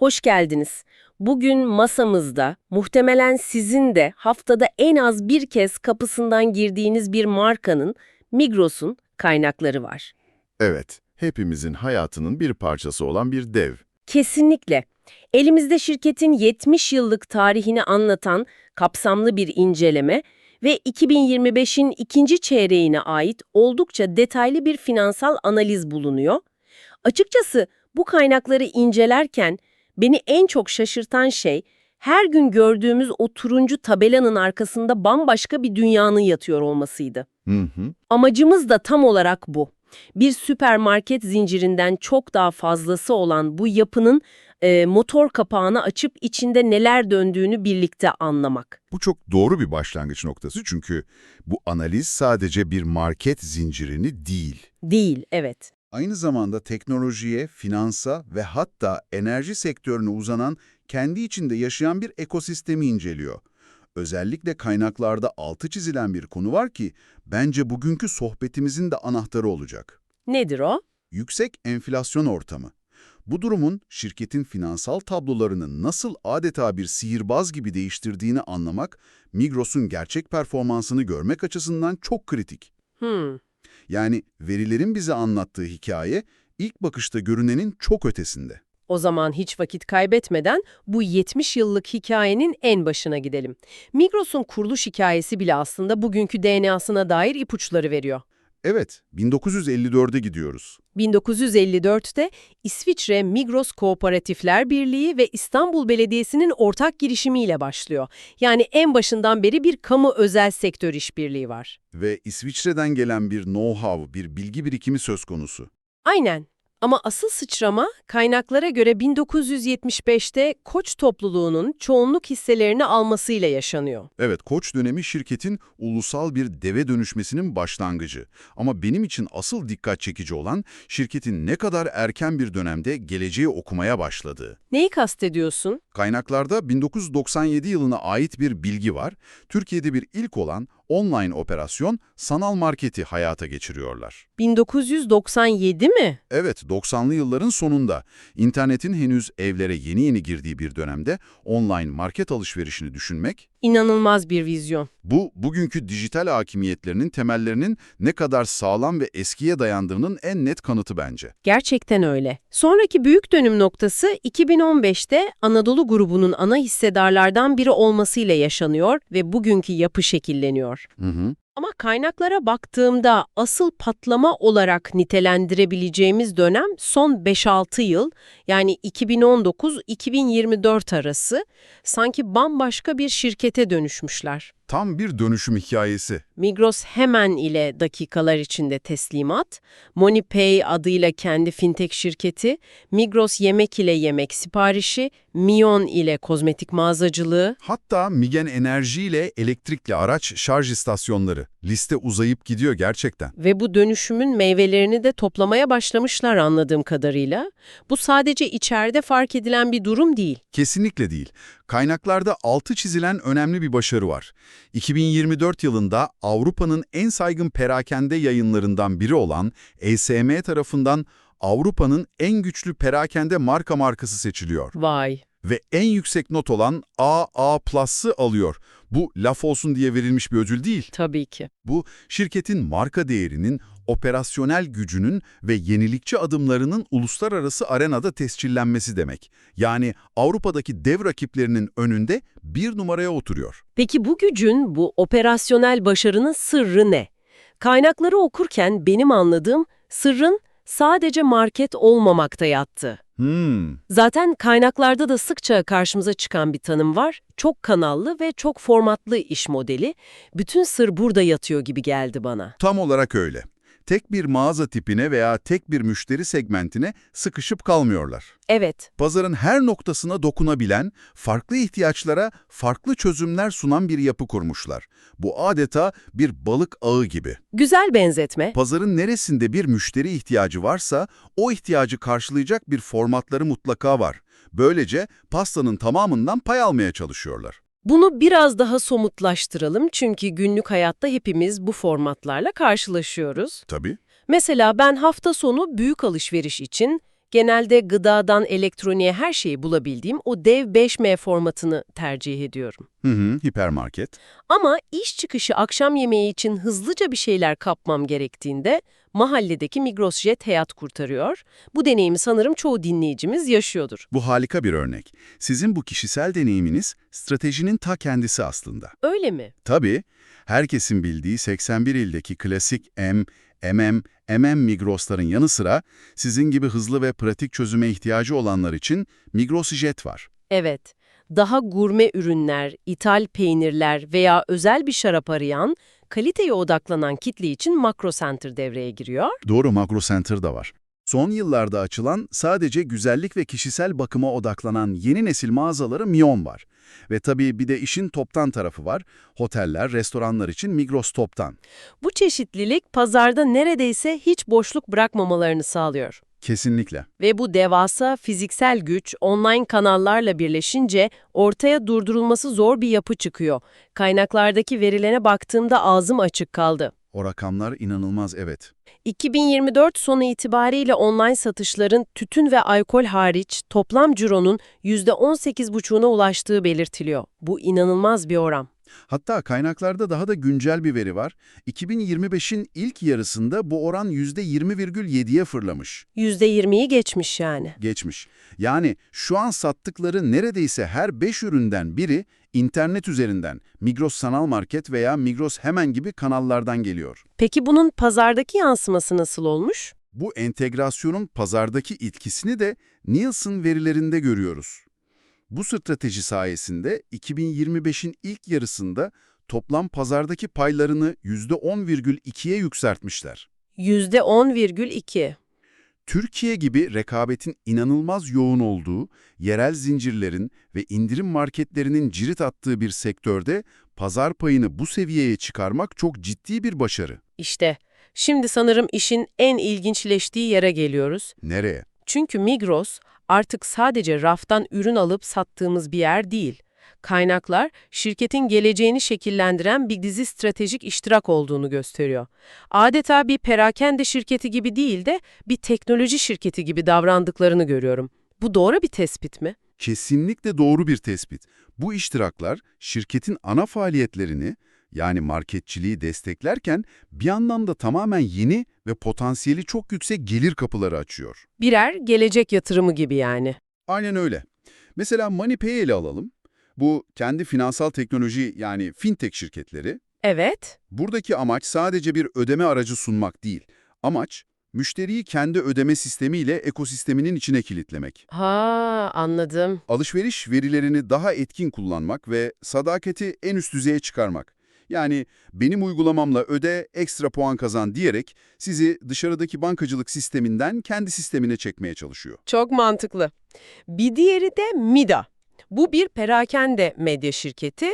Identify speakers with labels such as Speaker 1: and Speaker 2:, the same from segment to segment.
Speaker 1: Hoş geldiniz. Bugün masamızda muhtemelen sizin de haftada en az bir kez kapısından girdiğiniz bir markanın, Migros'un kaynakları var.
Speaker 2: Evet, hepimizin hayatının bir parçası olan bir dev.
Speaker 1: Kesinlikle. Elimizde şirketin 70 yıllık tarihini anlatan kapsamlı bir inceleme ve 2025'in ikinci çeyreğine ait oldukça detaylı bir finansal analiz bulunuyor. Açıkçası bu kaynakları incelerken beni en çok şaşırtan şey her gün gördüğümüz o turuncu tabelanın arkasında bambaşka bir dünyanın yatıyor olmasıydı.
Speaker 2: Hı hı.
Speaker 1: Amacımız da tam olarak bu. Bir süpermarket zincirinden çok daha fazlası olan bu yapının e, motor kapağını açıp içinde neler döndüğünü birlikte anlamak.
Speaker 2: Bu çok doğru bir başlangıç noktası çünkü bu analiz sadece bir market zincirini değil.
Speaker 1: Değil, evet.
Speaker 2: Aynı zamanda teknolojiye, finansa ve hatta enerji sektörüne uzanan, kendi içinde yaşayan bir ekosistemi inceliyor. Özellikle kaynaklarda altı çizilen bir konu var ki, bence bugünkü sohbetimizin de anahtarı olacak.
Speaker 1: Nedir o?
Speaker 2: Yüksek enflasyon ortamı. Bu durumun şirketin finansal tablolarını nasıl adeta bir sihirbaz gibi değiştirdiğini anlamak, Migros'un gerçek performansını görmek açısından çok kritik.
Speaker 1: Hmm.
Speaker 2: Yani verilerin bize anlattığı hikaye ilk bakışta görünenin çok ötesinde.
Speaker 1: O zaman hiç vakit kaybetmeden bu 70 yıllık hikayenin en başına gidelim. Migros'un kuruluş hikayesi bile aslında bugünkü DNA'sına dair ipuçları veriyor.
Speaker 2: Evet, 1954'e gidiyoruz.
Speaker 1: 1954'te İsviçre Migros Kooperatifler Birliği ve İstanbul Belediyesi'nin ortak girişimiyle başlıyor. Yani en başından beri bir kamu özel sektör işbirliği var.
Speaker 2: Ve İsviçre'den gelen bir know-how, bir bilgi birikimi söz konusu.
Speaker 1: Aynen. Ama asıl sıçrama kaynaklara göre 1975'te Koç topluluğunun çoğunluk hisselerini almasıyla yaşanıyor.
Speaker 2: Evet, Koç dönemi şirketin ulusal bir deve dönüşmesinin başlangıcı. Ama benim için asıl dikkat çekici olan şirketin ne kadar erken bir dönemde geleceği okumaya başladığı.
Speaker 1: Neyi kastediyorsun?
Speaker 2: Kaynaklarda 1997 yılına ait bir bilgi var. Türkiye'de bir ilk olan online operasyon sanal marketi hayata geçiriyorlar.
Speaker 1: 1997 mi?
Speaker 2: Evet, 90'lı yılların sonunda internetin henüz evlere yeni yeni girdiği bir dönemde online market alışverişini düşünmek,
Speaker 1: İnanılmaz bir vizyon.
Speaker 2: bu bugünkü dijital hakimiyetlerinin temellerinin ne kadar sağlam ve eskiye dayandığının en net kanıtı bence.
Speaker 1: Gerçekten öyle. Sonraki büyük dönüm noktası 2015'te Anadolu grubunun ana hissedarlardan biri olmasıyla yaşanıyor ve bugünkü yapı şekilleniyor.
Speaker 2: Hı hı.
Speaker 1: Ama kaynaklara baktığımda asıl patlama olarak nitelendirebileceğimiz dönem son 5-6 yıl yani 2019-2024 arası sanki bambaşka bir şirkete dönüşmüşler.
Speaker 2: Tam bir dönüşüm hikayesi.
Speaker 1: Migros hemen ile dakikalar içinde teslimat, MoneyPay adıyla kendi fintech şirketi, Migros yemek ile yemek siparişi, Mion ile kozmetik mağazacılığı,
Speaker 2: Hatta Migen Enerji ile elektrikli araç şarj istasyonları. Liste uzayıp gidiyor gerçekten.
Speaker 1: Ve bu dönüşümün meyvelerini de toplamaya başlamışlar anladığım kadarıyla. Bu sadece içeride fark edilen bir durum değil.
Speaker 2: Kesinlikle değil. Kaynaklarda altı çizilen önemli bir başarı var. 2024 yılında Avrupa'nın en saygın perakende yayınlarından biri olan ESM tarafından Avrupa'nın en güçlü perakende marka markası seçiliyor.
Speaker 1: Vay.
Speaker 2: Ve en yüksek not olan AA+'ı alıyor. Bu laf olsun diye verilmiş bir ödül değil.
Speaker 1: Tabii ki.
Speaker 2: Bu, şirketin marka değerinin, operasyonel gücünün ve yenilikçi adımlarının uluslararası arenada tescillenmesi demek. Yani Avrupa'daki dev rakiplerinin önünde bir numaraya oturuyor.
Speaker 1: Peki bu gücün, bu operasyonel başarının sırrı ne? Kaynakları okurken benim anladığım sırrın sadece market olmamakta yattı.
Speaker 2: Hmm,
Speaker 1: Zaten kaynaklarda da sıkça karşımıza çıkan bir tanım var. Çok kanallı ve çok formatlı iş modeli. Bütün sır burada yatıyor gibi geldi bana.
Speaker 2: tam olarak öyle. Tek bir mağaza tipine veya tek bir müşteri segmentine sıkışıp kalmıyorlar.
Speaker 1: Evet,
Speaker 2: Pazarın her noktasına dokunabilen, farklı ihtiyaçlara farklı çözümler sunan bir yapı kurmuşlar. Bu adeta bir balık ağı gibi.
Speaker 1: güzel benzetme.
Speaker 2: Pazarın neresinde bir müşteri ihtiyacı varsa, o ihtiyacı karşılayacak bir formatları mutlaka var. Böylece pastanın tamamından pay almaya çalışıyorlar.
Speaker 1: Bunu biraz daha somutlaştıralım çünkü günlük hayatta hepimiz bu formatlarla karşılaşıyoruz.
Speaker 2: Tabii.
Speaker 1: Mesela ben hafta sonu büyük alışveriş için Genelde gıdadan elektroniğe her şeyi bulabildiğim o dev 5M formatını tercih ediyorum.
Speaker 2: Hı hı, hipermarket.
Speaker 1: Ama iş çıkışı akşam yemeği için hızlıca bir şeyler kapmam gerektiğinde mahalledeki Migros Jet hayat kurtarıyor. Bu deneyimi sanırım çoğu dinleyicimiz yaşıyordur.
Speaker 2: Bu harika bir örnek. Sizin bu kişisel deneyiminiz stratejinin ta kendisi aslında.
Speaker 1: Öyle mi?
Speaker 2: Tabii, herkesin bildiği 81 ildeki klasik M, MM, MM Migros'ların yanı sıra sizin gibi hızlı ve pratik çözüme ihtiyacı olanlar için Migros Jet var.
Speaker 1: Evet. Daha gurme ürünler, ithal peynirler veya özel bir şarap arayan, kaliteye odaklanan kitle için Makro Center devreye giriyor.
Speaker 2: Doğru Makro Center da var. Son yıllarda açılan sadece güzellik ve kişisel bakıma odaklanan yeni nesil mağazaları Mion var. Ve tabii bir de işin toptan tarafı var. Oteller, restoranlar için Migros Toptan.
Speaker 1: Bu çeşitlilik pazarda neredeyse hiç boşluk bırakmamalarını sağlıyor.
Speaker 2: Kesinlikle.
Speaker 1: Ve bu devasa fiziksel güç online kanallarla birleşince ortaya durdurulması zor bir yapı çıkıyor. Kaynaklardaki verilere baktığımda ağzım açık kaldı.
Speaker 2: O rakamlar inanılmaz evet.
Speaker 1: 2024 sonu itibariyle online satışların tütün ve alkol hariç toplam cironun %18,5'una ulaştığı belirtiliyor. Bu inanılmaz bir oran.
Speaker 2: Hatta kaynaklarda daha da güncel bir veri var. 2025'in ilk yarısında bu oran %20,7'ye fırlamış.
Speaker 1: %20'yi geçmiş yani.
Speaker 2: Geçmiş. Yani şu an sattıkları neredeyse her 5 üründen biri internet üzerinden Migros Sanal Market veya Migros Hemen gibi kanallardan geliyor.
Speaker 1: Peki bunun pazardaki yansıması nasıl olmuş?
Speaker 2: Bu entegrasyonun pazardaki etkisini de Nielsen verilerinde görüyoruz. Bu strateji sayesinde 2025'in ilk yarısında toplam pazardaki paylarını %10,2'ye yükseltmişler.
Speaker 1: %10,2.
Speaker 2: Türkiye gibi rekabetin inanılmaz yoğun olduğu, yerel zincirlerin ve indirim marketlerinin cirit attığı bir sektörde pazar payını bu seviyeye çıkarmak çok ciddi bir başarı.
Speaker 1: İşte şimdi sanırım işin en ilginçleştiği yere geliyoruz.
Speaker 2: Nereye?
Speaker 1: Çünkü Migros artık sadece raftan ürün alıp sattığımız bir yer değil. Kaynaklar, şirketin geleceğini şekillendiren bir dizi stratejik iştirak olduğunu gösteriyor. Adeta bir perakende şirketi gibi değil de bir teknoloji şirketi gibi davrandıklarını görüyorum. Bu doğru bir tespit mi?
Speaker 2: Kesinlikle doğru bir tespit. Bu iştiraklar şirketin ana faaliyetlerini yani marketçiliği desteklerken bir anlamda tamamen yeni ve potansiyeli çok yüksek gelir kapıları açıyor.
Speaker 1: Birer gelecek yatırımı gibi yani.
Speaker 2: Aynen öyle. Mesela MoneyPay'i ele alalım. Bu kendi finansal teknoloji yani fintech şirketleri.
Speaker 1: Evet.
Speaker 2: Buradaki amaç sadece bir ödeme aracı sunmak değil. Amaç müşteriyi kendi ödeme sistemiyle ekosisteminin içine kilitlemek.
Speaker 1: Ha, anladım.
Speaker 2: Alışveriş verilerini daha etkin kullanmak ve sadakati en üst düzeye çıkarmak. Yani benim uygulamamla öde, ekstra puan kazan diyerek sizi dışarıdaki bankacılık sisteminden kendi sistemine çekmeye çalışıyor.
Speaker 1: Çok mantıklı. Bir diğeri de Mida. Bu bir perakende medya şirketi.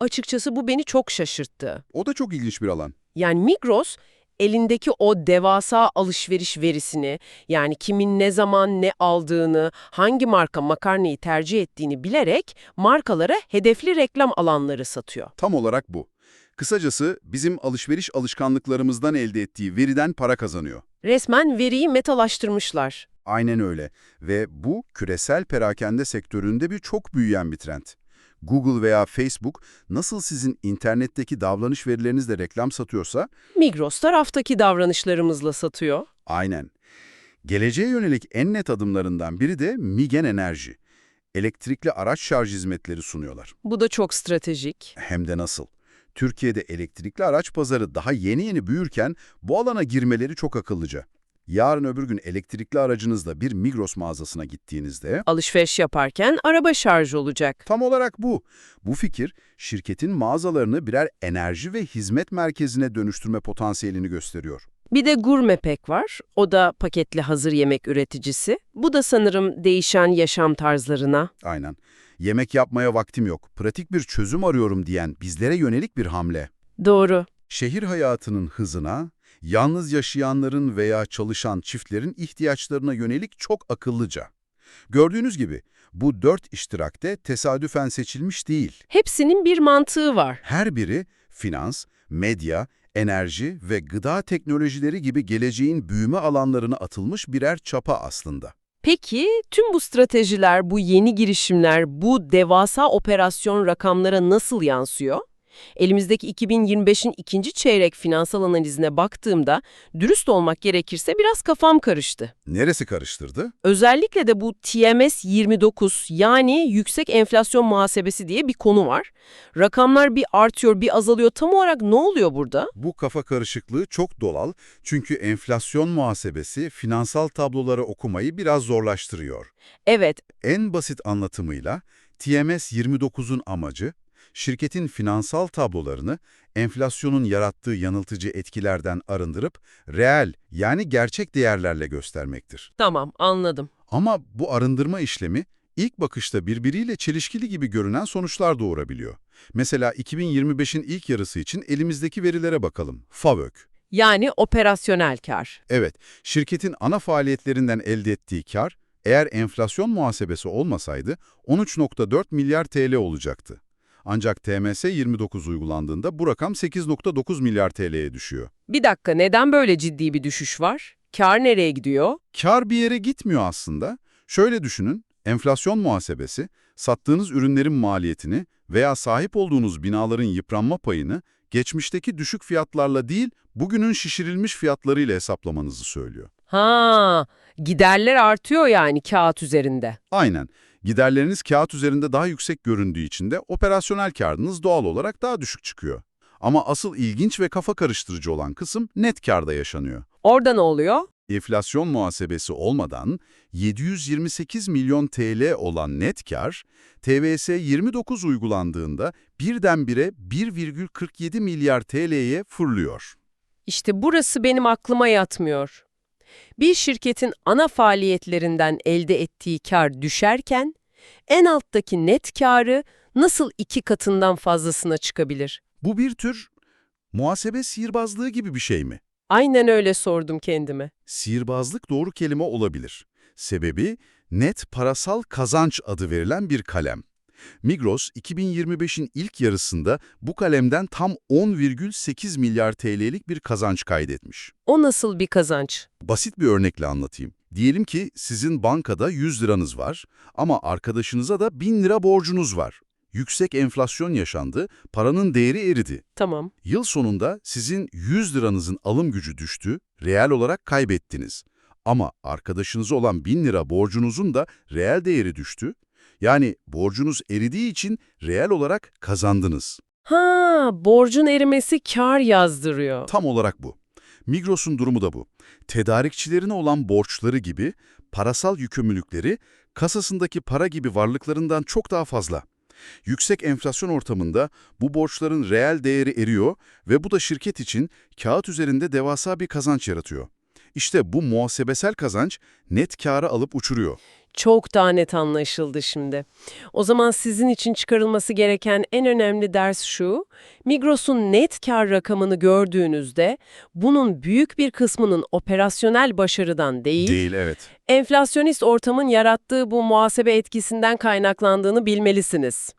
Speaker 1: Açıkçası bu beni çok şaşırttı.
Speaker 2: O da çok ilginç bir alan.
Speaker 1: Yani Migros elindeki o devasa alışveriş verisini, yani kimin ne zaman ne aldığını, hangi marka makarnayı tercih ettiğini bilerek markalara hedefli reklam alanları satıyor.
Speaker 2: Tam olarak bu. Kısacası bizim alışveriş alışkanlıklarımızdan elde ettiği veriden para kazanıyor.
Speaker 1: Resmen veriyi metalaştırmışlar.
Speaker 2: Aynen öyle ve bu küresel perakende sektöründe bir çok büyüyen bir trend. Google veya Facebook nasıl sizin internetteki davranış verilerinizle reklam satıyorsa,
Speaker 1: Migros taraftaki davranışlarımızla satıyor.
Speaker 2: aynen. Geleceğe yönelik en net adımlarından biri de Migen Enerji. Elektrikli araç şarj hizmetleri sunuyorlar.
Speaker 1: Bu da çok stratejik.
Speaker 2: Hem de nasıl? Türkiye'de elektrikli araç pazarı daha yeni yeni büyürken bu alana girmeleri çok akıllıca. Yarın öbür gün elektrikli aracınızla bir Migros mağazasına gittiğinizde
Speaker 1: Alışveriş yaparken araba şarjı olacak.
Speaker 2: tam olarak bu. Bu fikir şirketin mağazalarını birer enerji ve hizmet merkezine dönüştürme potansiyelini gösteriyor.
Speaker 1: Bir de Gurmepek var. O da paketli hazır yemek üreticisi. Bu da sanırım değişen yaşam tarzlarına.
Speaker 2: Aynen. Yemek yapmaya vaktim yok, pratik bir çözüm arıyorum diyen bizlere yönelik bir hamle.
Speaker 1: Doğru.
Speaker 2: Şehir hayatının hızına, yalnız yaşayanların veya çalışan çiftlerin ihtiyaçlarına yönelik çok akıllıca. Gördüğünüz gibi bu dört iştirakte tesadüfen seçilmiş değil.
Speaker 1: Hepsinin bir mantığı var.
Speaker 2: Her biri finans, medya, enerji ve gıda teknolojileri gibi geleceğin büyüme alanlarına atılmış birer çapa aslında.
Speaker 1: Peki tüm bu stratejiler, bu yeni girişimler, bu devasa operasyon rakamlara nasıl yansıyor? Elimizdeki 2025'in ikinci çeyrek finansal analizine baktığımda dürüst olmak gerekirse biraz kafam karıştı.
Speaker 2: Neresi karıştırdı?
Speaker 1: Özellikle de bu TMS 29 yani yüksek enflasyon muhasebesi diye bir konu var. Rakamlar bir artıyor bir azalıyor tam olarak ne oluyor burada?
Speaker 2: Bu kafa karışıklığı çok doğal çünkü enflasyon muhasebesi finansal tabloları okumayı biraz zorlaştırıyor.
Speaker 1: Evet
Speaker 2: En basit anlatımıyla TMS 29'un amacı şirketin finansal tablolarını enflasyonun yarattığı yanıltıcı etkilerden arındırıp reel yani gerçek değerlerle göstermektir.
Speaker 1: tamam anladım.
Speaker 2: Ama bu arındırma işlemi ilk bakışta birbiriyle çelişkili gibi görünen sonuçlar doğurabiliyor. Mesela 2025'in ilk yarısı için elimizdeki verilere bakalım. FAVÖK.
Speaker 1: Yani operasyonel kar.
Speaker 2: Evet, şirketin ana faaliyetlerinden elde ettiği kar, eğer enflasyon muhasebesi olmasaydı 13.4 milyar TL olacaktı. Ancak TMS 29 uygulandığında bu rakam 8.9 milyar TL'ye düşüyor.
Speaker 1: Bir dakika neden böyle ciddi bir düşüş var? Kar nereye gidiyor?
Speaker 2: Kar bir yere gitmiyor aslında. Şöyle düşünün, enflasyon muhasebesi, sattığınız ürünlerin maliyetini veya sahip olduğunuz binaların yıpranma payını geçmişteki düşük fiyatlarla değil, bugünün şişirilmiş fiyatlarıyla hesaplamanızı söylüyor.
Speaker 1: Ha, giderler artıyor yani kağıt üzerinde.
Speaker 2: Aynen. Giderleriniz kağıt üzerinde daha yüksek göründüğü için de operasyonel karınız doğal olarak daha düşük çıkıyor. Ama asıl ilginç ve kafa karıştırıcı olan kısım net karda yaşanıyor.
Speaker 1: Orada ne oluyor?
Speaker 2: Enflasyon muhasebesi olmadan 728 milyon TL olan net kar, TVS 29 uygulandığında birdenbire 1,47 milyar TL'ye fırlıyor.
Speaker 1: İşte burası benim aklıma yatmıyor. Bir şirketin ana faaliyetlerinden elde ettiği kar düşerken, en alttaki net karı nasıl iki katından fazlasına çıkabilir?
Speaker 2: Bu bir tür muhasebe sihirbazlığı gibi bir şey mi?
Speaker 1: Aynen öyle sordum kendime.
Speaker 2: Sihirbazlık doğru kelime olabilir. Sebebi net parasal kazanç adı verilen bir kalem. Migros 2025'in ilk yarısında bu kalemden tam 10,8 milyar TL'lik bir kazanç kaydetmiş.
Speaker 1: O nasıl bir kazanç?
Speaker 2: Basit bir örnekle anlatayım. Diyelim ki sizin bankada 100 liranız var ama arkadaşınıza da 1000 lira borcunuz var. Yüksek enflasyon yaşandı, paranın değeri eridi.
Speaker 1: Tamam.
Speaker 2: Yıl sonunda sizin 100 liranızın alım gücü düştü, reel olarak kaybettiniz. Ama arkadaşınıza olan 1000 lira borcunuzun da reel değeri düştü. Yani borcunuz eridiği için reel olarak kazandınız.
Speaker 1: Ha, borcun erimesi kar yazdırıyor.
Speaker 2: Tam olarak bu. Migros'un durumu da bu. Tedarikçilerine olan borçları gibi parasal yükümlülükleri kasasındaki para gibi varlıklarından çok daha fazla. Yüksek enflasyon ortamında bu borçların reel değeri eriyor ve bu da şirket için kağıt üzerinde devasa bir kazanç yaratıyor. İşte bu muhasebesel kazanç net kârı alıp uçuruyor.
Speaker 1: Çok daha net anlaşıldı şimdi. O zaman sizin için çıkarılması gereken en önemli ders şu, Migros'un net kar rakamını gördüğünüzde bunun büyük bir kısmının operasyonel başarıdan değil,
Speaker 2: Değil evet.
Speaker 1: enflasyonist ortamın yarattığı bu muhasebe etkisinden kaynaklandığını bilmelisiniz.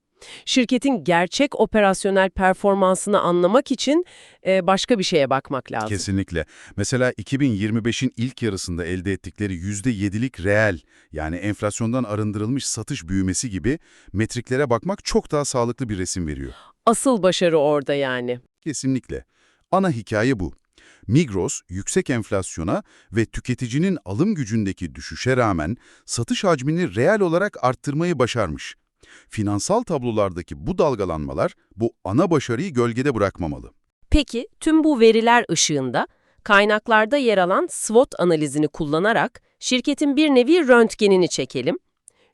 Speaker 1: Şirketin gerçek operasyonel performansını anlamak için e, başka bir şeye bakmak lazım.
Speaker 2: Kesinlikle. Mesela 2025'in ilk yarısında elde ettikleri %7'lik reel yani enflasyondan arındırılmış satış büyümesi gibi metriklere bakmak çok daha sağlıklı bir resim veriyor.
Speaker 1: Asıl başarı orada yani.
Speaker 2: Kesinlikle. Ana hikaye bu. Migros, yüksek enflasyona ve tüketicinin alım gücündeki düşüşe rağmen satış hacmini reel olarak arttırmayı başarmış. Finansal tablolardaki bu dalgalanmalar bu ana başarıyı gölgede bırakmamalı.
Speaker 1: Peki tüm bu veriler ışığında kaynaklarda yer alan SWOT analizini kullanarak şirketin bir nevi röntgenini çekelim.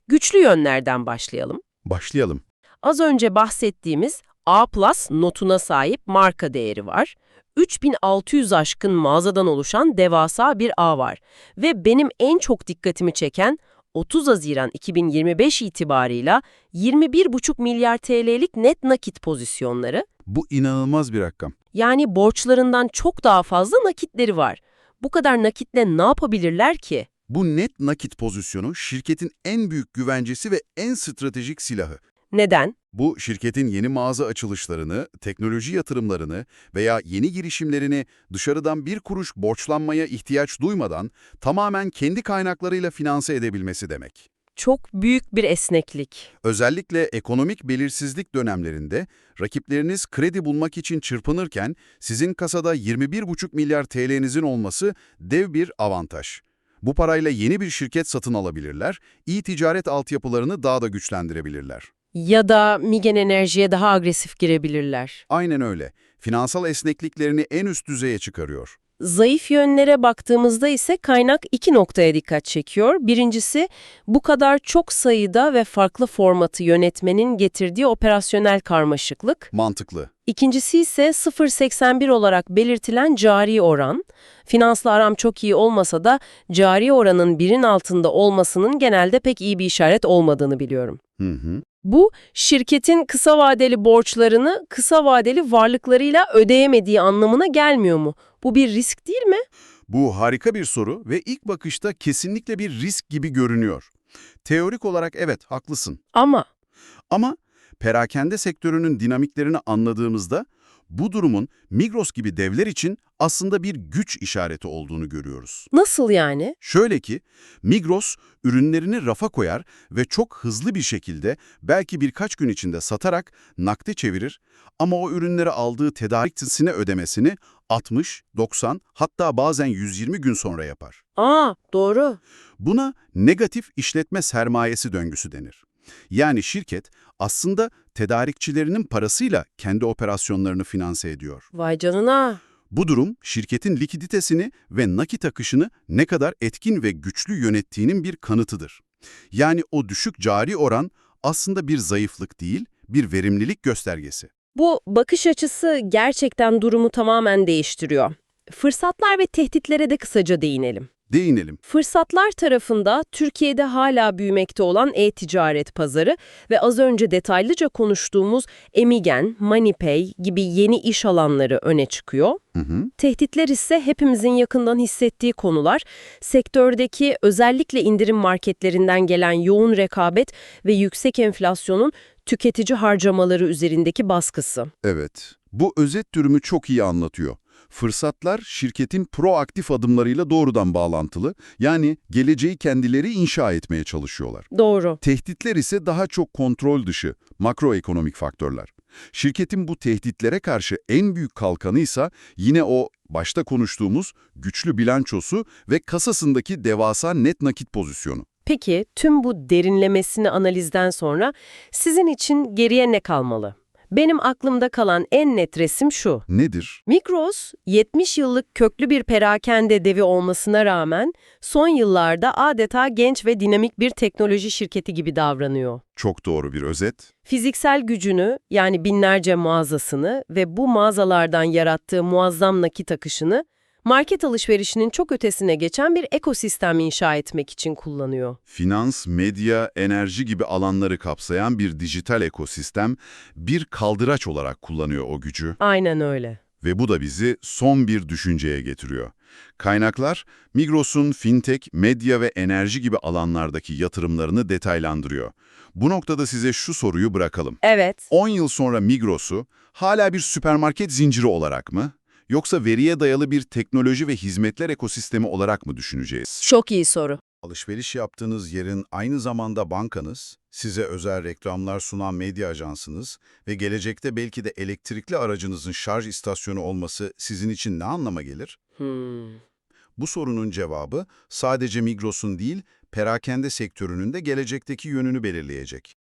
Speaker 1: Güçlü yönlerden başlayalım.
Speaker 2: Başlayalım.
Speaker 1: Az önce bahsettiğimiz A+ notuna sahip marka değeri var. 3600 aşkın mağazadan oluşan devasa bir ağ var. Ve benim en çok dikkatimi çeken 30 Haziran 2025 itibarıyla 21,5 milyar TL'lik net nakit pozisyonları,
Speaker 2: Bu inanılmaz bir rakam.
Speaker 1: yani borçlarından çok daha fazla nakitleri var. Bu kadar nakitle ne yapabilirler ki?
Speaker 2: Bu net nakit pozisyonu şirketin en büyük güvencesi ve en stratejik silahı.
Speaker 1: Neden?
Speaker 2: Bu şirketin yeni mağaza açılışlarını, teknoloji yatırımlarını veya yeni girişimlerini dışarıdan bir kuruş borçlanmaya ihtiyaç duymadan tamamen kendi kaynaklarıyla finanse edebilmesi demek.
Speaker 1: Çok büyük bir esneklik.
Speaker 2: Özellikle ekonomik belirsizlik dönemlerinde rakipleriniz kredi bulmak için çırpınırken sizin kasada 21,5 milyar TL'nizin olması dev bir avantaj. Bu parayla yeni bir şirket satın alabilirler, iyi ticaret altyapılarını daha da güçlendirebilirler.
Speaker 1: Ya da Migen Enerji'ye daha agresif girebilirler.
Speaker 2: Aynen öyle. Finansal esnekliklerini en üst düzeye çıkarıyor.
Speaker 1: Zayıf yönlere baktığımızda ise kaynak iki noktaya dikkat çekiyor. Birincisi bu kadar çok sayıda ve farklı formatı yönetmenin getirdiği operasyonel karmaşıklık.
Speaker 2: Mantıklı.
Speaker 1: İkincisi ise 0.81 olarak belirtilen cari oran. Finansla aram çok iyi olmasa da cari oranın birin altında olmasının genelde pek iyi bir işaret olmadığını biliyorum.
Speaker 2: Hı hı.
Speaker 1: Bu, şirketin kısa vadeli borçlarını kısa vadeli varlıklarıyla ödeyemediği anlamına gelmiyor mu? Bu bir risk değil mi?
Speaker 2: Bu harika bir soru ve ilk bakışta kesinlikle bir risk gibi görünüyor. Teorik olarak evet, haklısın.
Speaker 1: Ama
Speaker 2: Ama perakende sektörünün dinamiklerini anladığımızda bu durumun Migros gibi devler için aslında bir güç işareti olduğunu görüyoruz.
Speaker 1: nasıl yani?
Speaker 2: Şöyle ki, Migros ürünlerini rafa koyar ve çok hızlı bir şekilde belki birkaç gün içinde satarak nakde çevirir ama o ürünleri aldığı tedarikçisine ödemesini 60, 90 hatta bazen 120 gün sonra yapar.
Speaker 1: Aa, doğru.
Speaker 2: Buna negatif işletme sermayesi döngüsü denir. Yani şirket aslında tedarikçilerinin parasıyla kendi operasyonlarını finanse ediyor.
Speaker 1: Vay canına.
Speaker 2: Bu durum şirketin likiditesini ve nakit akışını ne kadar etkin ve güçlü yönettiğinin bir kanıtıdır. Yani o düşük cari oran aslında bir zayıflık değil, bir verimlilik göstergesi.
Speaker 1: Bu bakış açısı gerçekten durumu tamamen değiştiriyor. Fırsatlar ve tehditlere de kısaca değinelim.
Speaker 2: Değinelim.
Speaker 1: Fırsatlar tarafında Türkiye'de hala büyümekte olan e-ticaret pazarı ve az önce detaylıca konuştuğumuz Emigen, MoneyPay gibi yeni iş alanları öne çıkıyor.
Speaker 2: Hı hı.
Speaker 1: Tehditler ise hepimizin yakından hissettiği konular. Sektördeki özellikle indirim marketlerinden gelen yoğun rekabet ve yüksek enflasyonun tüketici harcamaları üzerindeki baskısı.
Speaker 2: Evet, bu özet durumu çok iyi anlatıyor. Fırsatlar şirketin proaktif adımlarıyla doğrudan bağlantılı, yani geleceği kendileri inşa etmeye çalışıyorlar.
Speaker 1: Doğru.
Speaker 2: Tehditler ise daha çok kontrol dışı, makroekonomik faktörler. Şirketin bu tehditlere karşı en büyük kalkanı ise yine o başta konuştuğumuz güçlü bilançosu ve kasasındaki devasa net nakit pozisyonu.
Speaker 1: Peki tüm bu derinlemesine analizden sonra sizin için geriye ne kalmalı? Benim aklımda kalan en net resim şu.
Speaker 2: Nedir?
Speaker 1: Migros, 70 yıllık köklü bir perakende devi olmasına rağmen son yıllarda adeta genç ve dinamik bir teknoloji şirketi gibi davranıyor.
Speaker 2: Çok doğru bir özet.
Speaker 1: Fiziksel gücünü yani binlerce mağazasını ve bu mağazalardan yarattığı muazzam nakit akışını market alışverişinin çok ötesine geçen bir ekosistem inşa etmek için kullanıyor.
Speaker 2: Finans, medya, enerji gibi alanları kapsayan bir dijital ekosistem bir kaldıraç olarak kullanıyor o gücü.
Speaker 1: Aynen öyle.
Speaker 2: Ve bu da bizi son bir düşünceye getiriyor. Kaynaklar, Migros'un fintech, medya ve enerji gibi alanlardaki yatırımlarını detaylandırıyor. Bu noktada size şu soruyu bırakalım.
Speaker 1: Evet.
Speaker 2: 10 yıl sonra Migros'u hala bir süpermarket zinciri olarak mı, yoksa veriye dayalı bir teknoloji ve hizmetler ekosistemi olarak mı düşüneceğiz?
Speaker 1: Çok iyi soru.
Speaker 2: Alışveriş yaptığınız yerin aynı zamanda bankanız, size özel reklamlar sunan medya ajansınız ve gelecekte belki de elektrikli aracınızın şarj istasyonu olması sizin için ne anlama gelir?
Speaker 1: Hmm.
Speaker 2: Bu sorunun cevabı sadece Migros'un değil, perakende sektörünün de gelecekteki yönünü belirleyecek.